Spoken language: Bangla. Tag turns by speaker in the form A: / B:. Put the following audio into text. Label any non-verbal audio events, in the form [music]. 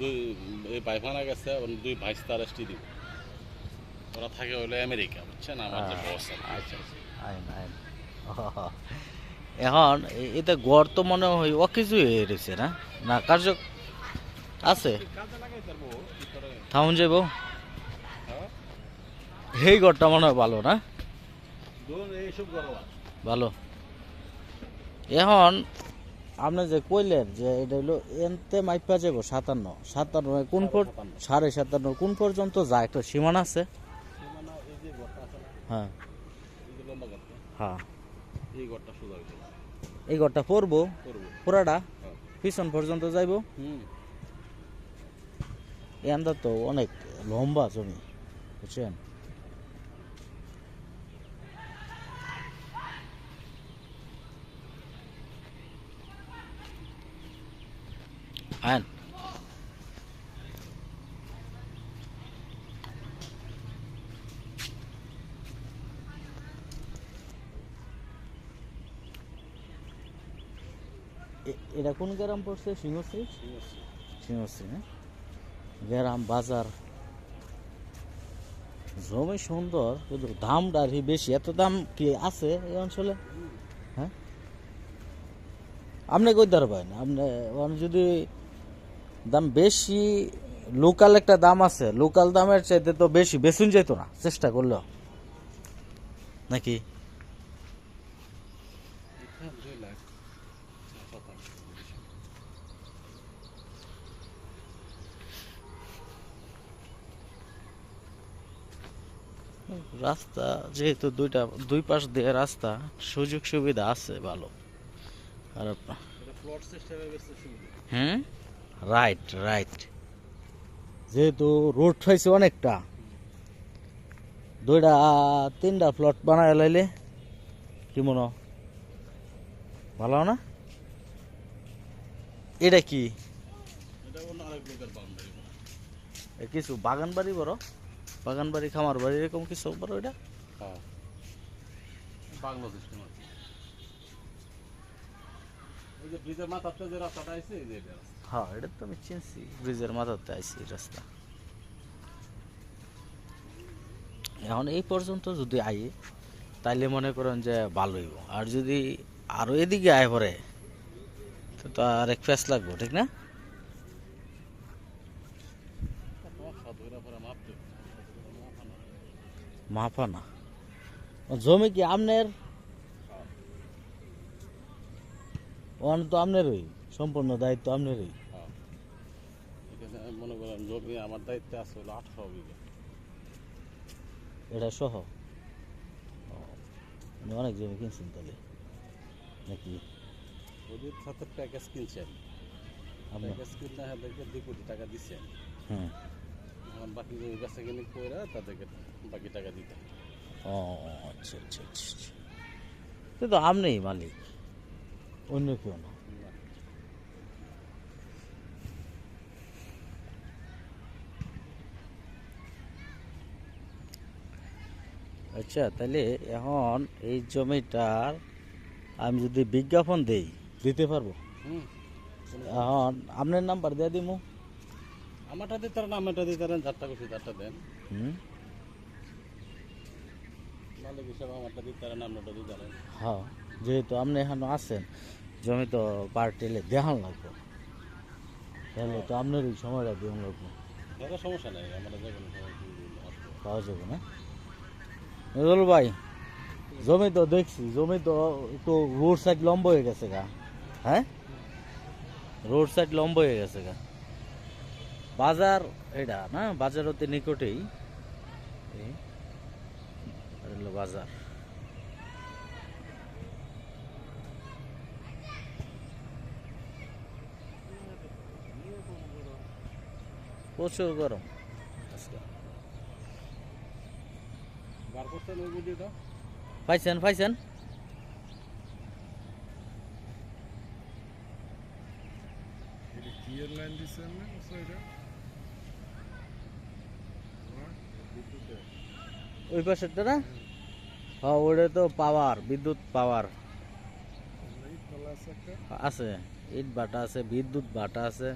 A: দুই এই পায়খানা গেছে দুই ভাইস তার স্ত্রী ওরা থাকে হলো আমেরিকা বুঝছেন? আমার যে বস
B: আচ্ছা আচ্ছা। আইন আইন। [laughs] এখন এটা গড় তো মনে হয় ও কিছু হয়ে রয়েছে না? না কার্য আছে। থাউন যাইব।
A: হ্যাঁ?
B: সেই গড়টা মনে হয় ভালো না? ভালো। এখন আপনি যে কইলেন যে এটা হলো এনতে মাইপা যাব সাতান্ন সাতান্ন কোন। সাড়ে সাতান্ন কোন পর্যন্ত যায় একটা সীমানা আছে।
A: সীমানা এই যে ঘরটা আছে
B: হ্যাঁ। হ্যাঁ।
A: এই ঘরটা করব
B: পুরাটা
A: হ্যাঁ।
B: পিছন পর্যন্ত যাইব।
A: হুম।
B: এখানটা তো অনেক লম্বা জমি বুঝছেন? এ- এটা কোন গ্রাম পড়ছে? সিংহশ্রী? সিংহশ্রী। না গ্রাম বাজার। জমি সুন্দর কিন্তু দামটা আর কি বেশি। এত দাম কি আছে এই অঞ্চলে? হ্যাঁ? আপনি কই পারেন আপনি যদি দাম বেশি লোকাল একটা দাম আছে। লোকাল দামের চাইতে তো বেশি বেচুন যেত না চেষ্টা করলেও। নাকি?
A: হ্যাঁ
B: রাস্তা যেহেতু দুইটা দুই পাশ দিয়ে রাস্তা সুযোগ সুবিধা আছে ভালো। আর হুম রাইট রাইট যেহেতু রোড হয়েছে অনেকটা দুইটা তিনটা প্লট বানায় লাইলে কি মনে ভালো না? এটা কি? কিছু বাগান বাড়ি বড়? বাগান বাড়ি খামার বাড়ি এরকম কিছু বড় এটা?
A: হ্যাঁ। ওই।
B: হ্যাঁ এটা তো আমি চিনছি। ব্রিজের মাথাতে আইছি রাস্তা। এখন এই পর্যন্ত যদি আই তাইলে মনে করেন যে ভালো হইব। আর যদি আরও এদিকে আয় পরে তো আর এক ফেস লাগবো ঠিক না?
A: তোমার সাধুরা পরে মাপতে মাপা না।
B: মাপা না ও জমি কি আপনার ওখানে তো আপনারই সম্পূর্ণ দায়িত্ব আপনারই।
A: হ্যাঁ। আমি মনে করেন জমি আমার দায়িত্বে আছে হলো আঠারো বিঘা।
B: এটা সহ? অনেক জমি কিনছেন তাহলে নাকি?
A: ওদের সাথে প্যাকেজ কিনছেন।
B: আপনি
A: প্যাকেজ কিনতে তাদেরকে দুই কোটি টাকা দিচ্ছেন। এখন বাকি জমি বেচা কিনে করে তাদেরকে বাকি টাকা দিতে হয়।
B: ও আচ্ছা আচ্ছা আচ্ছা আচ্ছা। কিন্তু আপনিই মালিক অন্য কেউ না। আচ্ছা তাহলে এখন এই জমিটার আমি যদি বিজ্ঞাপন দেই দিতে পারব।
A: হুম
B: এখন আপনার নাম্বার দিয়ে দিমু।
A: আমারটা দিতে পারেন আমারটা দিতে পারেন যারটা খুশি তারটা দেন।
B: হুম। হ্যাঁ যেহেতু আপনি এখানে আছেন জমি তো পার্টিলে দেখান লাগবে। তাহলে তো আপনার সময়টা দেখান লাগবে।
A: সমস্যা নেই আমরা যে কোনো সময়
B: পাওয়া যাবে না? নজরুল ভাই, জমি তো দেখছি, জমি তো একটু রোড সাইড লম্বা হয়ে গেছে গা। হ্যাঁ? রোড সাইড লম্বা হয়ে গেছে গা। বাজার এটা না, বাজার অতি নিকটেই। বাজার। প্রচুর গরম। পাইছেন পাইছেন
C: ক্লিয়ার লাইন দিচ্ছেন না সাইডে
B: ওই পাশেরটা না হ্যাঁ ওটা তো পাওয়ার বিদ্যুৎ পাওয়ার
C: খোলা আছে একটা
B: আছে ইট বাটা আছে বিদ্যুৎ বাটা আছে